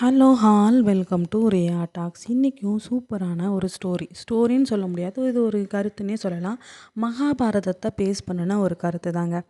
Hello all welcome to Riya talks இன்றைக்கும் சூப்பரான ஒரு ஸ்டோரி ஸ்டோரின்னு சொல்ல முடியாது. இது ஒரு கருத்துன்னே சொல்லலாம். மகாபாரதத்தை பேஸ் பண்ணின ஒரு கருத்து தாங்க.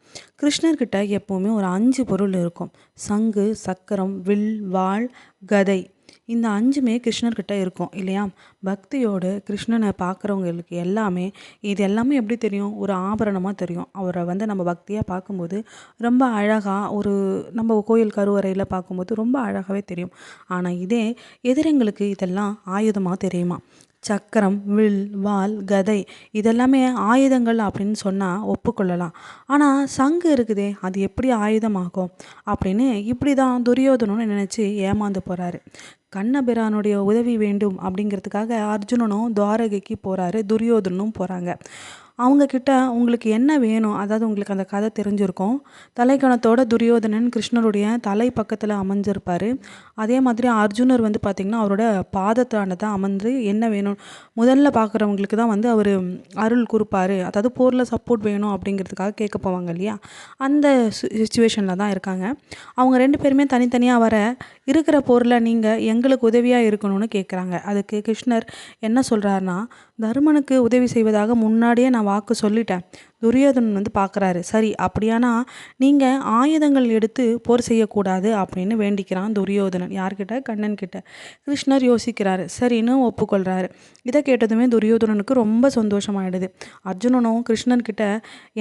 கிருஷ்ணர்கிட்ட எப்போவுமே ஒரு அஞ்சு பொருள் இருக்கும். சங்கு சக்கரம் வில் வாள் கதை. இந்த அஞ்சுமே கிருஷ்ணர்கிட்ட இருக்கும் இல்லையா? பக்தியோடு கிருஷ்ணனை பார்க்குறவங்களுக்கு எல்லாமே இது எல்லாமே எப்படி தெரியும்? ஒரு ஆபரணமாக தெரியும். அவரை வந்து நம்ம பக்தியாக பார்க்கும்போது ரொம்ப அழகாக ஒரு நம்ம கோயில் கருவறையில் பார்க்கும்போது ரொம்ப அழகாகவே தெரியும். ஆனால் இதே எதிரங்களுக்கு இதெல்லாம் ஆயுதமாக தெரியுமா? சக்கரம் வில் வால் கதை இதெல்லாமே ஆயுதங்கள் அப்படின்னு சொன்னால் ஒப்புக்கொள்ளலாம். ஆனால் சங்கு இருக்குதே அது எப்படி ஆயுதமாகும் அப்படின்னு இப்படி தான் துரியோதனன்னு நினச்சி ஏமாந்து போகிறாரு கண்ணபிரானுடைய உதவி வேண்டும் அப்படிங்கிறதுக்காக அர்ஜுனனும் துவாரகைக்கு போகிறாரு துரியோதனும் போகிறாங்க அவங்கக்கிட்ட உங்களுக்கு என்ன வேணும்? அதாவது உங்களுக்கு அந்த கதை தெரிஞ்சிருக்கும். தலைக்கணத்தோட துரியோதனன் கிருஷ்ணருடைய தலை பக்கத்தில் அமைஞ்சிருப்பார் அதே மாதிரி அர்ஜுனர் வந்து பார்த்திங்கன்னா அவரோட பாதத்தான தான் அமர்ந்து என்ன வேணும்? முதல்ல பார்க்குறவங்களுக்கு தான் வந்து அவர் அருள் கொடுப்பாரு. அதாவது போரில் சப்போர்ட் வேணும் அப்படிங்கிறதுக்காக கேட்க போவாங்க இல்லையா? அந்த சுச்சுவேஷனில் தான் இருக்காங்க. அவங்க ரெண்டு பேருமே தனித்தனியாக வர இருக்கிற போரில் நீங்கள் எங்களுக்கு உதவியாக இருக்கணும்னு கேட்குறாங்க அதுக்கு கிருஷ்ணர் என்ன சொல்கிறாருன்னா தருமனுக்கு உதவி செய்வதாக முன்னாடியே நான் வாக்கு சொல்லிட்டேன். துரியோதனன் வந்து பார்க்குறாரு. சரி அப்படியானா நீங்கள் ஆயுதங்கள் எடுத்து போர் செய்யக்கூடாது அப்படின்னு வேண்டிக்கிறான் துரியோதனன். யார்கிட்ட? கண்ணன் கிட்ட கிருஷ்ணர் யோசிக்கிறாரு. சரின்னு ஒப்புக்கொள்கிறாரு இதை கேட்டதுமே துரியோதனனுக்கு ரொம்ப சந்தோஷமாயிடுது. அர்ஜுனனும் கிருஷ்ணன் கிட்ட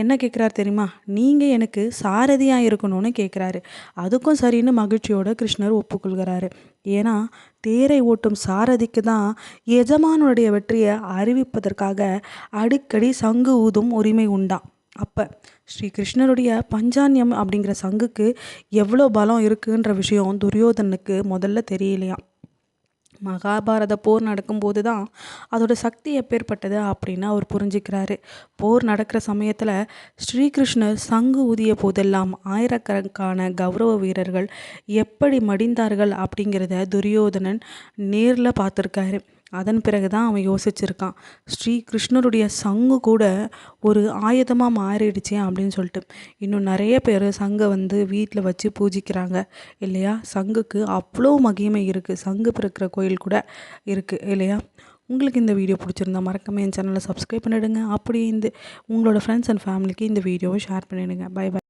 என்ன கேட்குறாரு தெரியுமா? நீங்கள் எனக்கு சாரதியாக இருக்கணும்னு கேட்குறாரு. அதுக்கும் சரின்னு மகிழ்ச்சியோட கிருஷ்ணர் ஒப்புக்கொள்கிறாரு. ஏன்னா தேரை ஓட்டும் சாரதிக்கு தான் எஜமானுடைய வெற்றியை அறிவிப்பதற்காக அடிக்கடி சங்கு ஊதும் உரிமை உண்டாம். அப்போ ஸ்ரீ கிருஷ்ணருடைய பஞ்சான்யம் அப்படிங்கிற சங்குக்கு எவ்வளோ பலம் இருக்குன்ற விஷயம் துரியோதனுக்கு முதல்ல தெரியலையாம். மகாபாரத போர் நடக்கும்போது தான் அதோட சக்தி எப்பேற்பட்டது அப்படின்னு அவர் புரிஞ்சுக்கிறாரு. போர் நடக்கிற சமயத்தில் ஸ்ரீகிருஷ்ணர் சங்கு ஊதிய போதெல்லாம் ஆயிரக்கணக்கான கௌரவ வீரர்கள் எப்படி மடிந்தார்கள் அப்படிங்கிறத துரியோதனன் நேரில் பார்த்துருக்காரு. அதன் பிறகு தான் அவன் யோசிச்சிருக்கான். ஸ்ரீ கிருஷ்ணருடைய சங்கு கூட ஒரு ஆயுதமாக மாறிடுச்சு அப்படின்னு சொல்லிட்டு. இன்னும் நிறைய பேர் சங்கை வந்து வீட்டில் வச்சு பூஜிக்கிறாங்க. இல்லையா? சங்குக்கு அவ்வளோ மகிமை இருக்குது சங்கு பிறக்கிற கோயில் கூட இருக்குது இல்லையா? உங்களுக்கு இந்த வீடியோ பிடிச்சிருந்தா மறக்காமல் என் சேனலை சப்ஸ்கிரைப் பண்ணிவிடுங்க அப்படி இந்த உங்களோட ஃப்ரெண்ட்ஸ் அண்ட் ஃபேமிலிக்கு இந்த வீடியோவை ஷேர் பண்ணிவிடுங்க பை பை